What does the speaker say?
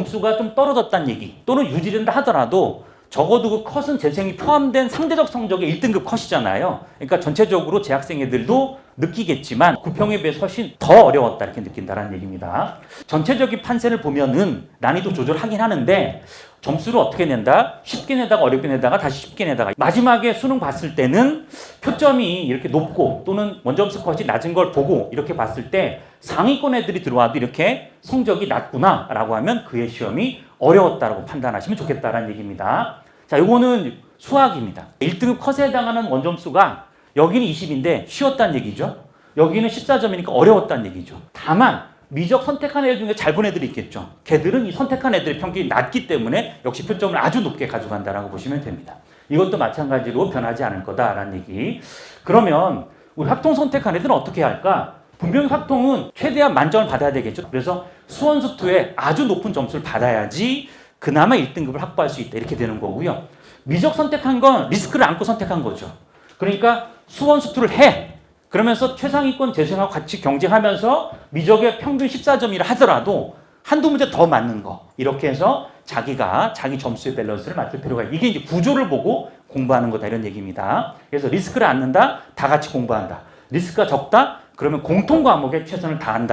점수가 좀 떨어졌다는 얘기 또는 유지된다 하더라도 적어도 그 컷은 재생이 포함된 상대적 성적의 1등급 컷이잖아요. 그러니까 전체적으로 재학생 애들도 느끼겠지만 9평에 비해서 훨씬 더 어려웠다 이렇게 느낀다는 얘기입니다. 전체적인 판세를 보면은 난이도 조절하긴 하는데 점수를 어떻게 낸다? 쉽게 내다가 어렵게 내다가 다시 쉽게 내다가 마지막에 수능 봤을 때는 표점이 이렇게 높고 또는 원점수 컷이 낮은 걸 보고 이렇게 봤을 때 상위권 애들이 들어와도 이렇게 성적이 낮구나라고 하면 그의 시험이 어려웠다라고 판단하시면 좋겠다라는 얘기입니다. 자, 요거는 수학입니다. 1등급 컷에 해당하는 원점수가 여기는 20인데 쉬웠다는 얘기죠. 여기는 14점이니까 어려웠다는 얘기죠. 다만 미적 선택한 애들 중에 잘 본 애들이 있겠죠. 걔들은 이 선택한 애들의 평균이 낮기 때문에 역시 표점을 아주 높게 가져간다라고 보시면 됩니다. 이것도 마찬가지로 변하지 않을 거다라는 얘기. 그러면 우리 학통 선택한 애들은 어떻게 할까? 분명히 학통은 최대한 만점을 받아야 되겠죠. 그래서 수원수투에 아주 높은 점수를 받아야지 그나마 1등급을 확보할 수 있다. 이렇게 되는 거고요. 미적 선택한 건 리스크를 안고 선택한 거죠. 그러니까 수원 수투를 해. 그러면서 최상위권 재수생하고 같이 경쟁하면서 미적의 평균 14점이라 하더라도 한두 문제 더 맞는 거. 이렇게 해서 자기가 자기 점수의 밸런스를 맞출 필요가 있 이게 이제 구조를 보고 공부하는 거다 이런 얘기입니다. 그래서 리스크를 안는다. 다 같이 공부한다. 리스크가 적다. 그러면 공통 과목에 최선을 다한다.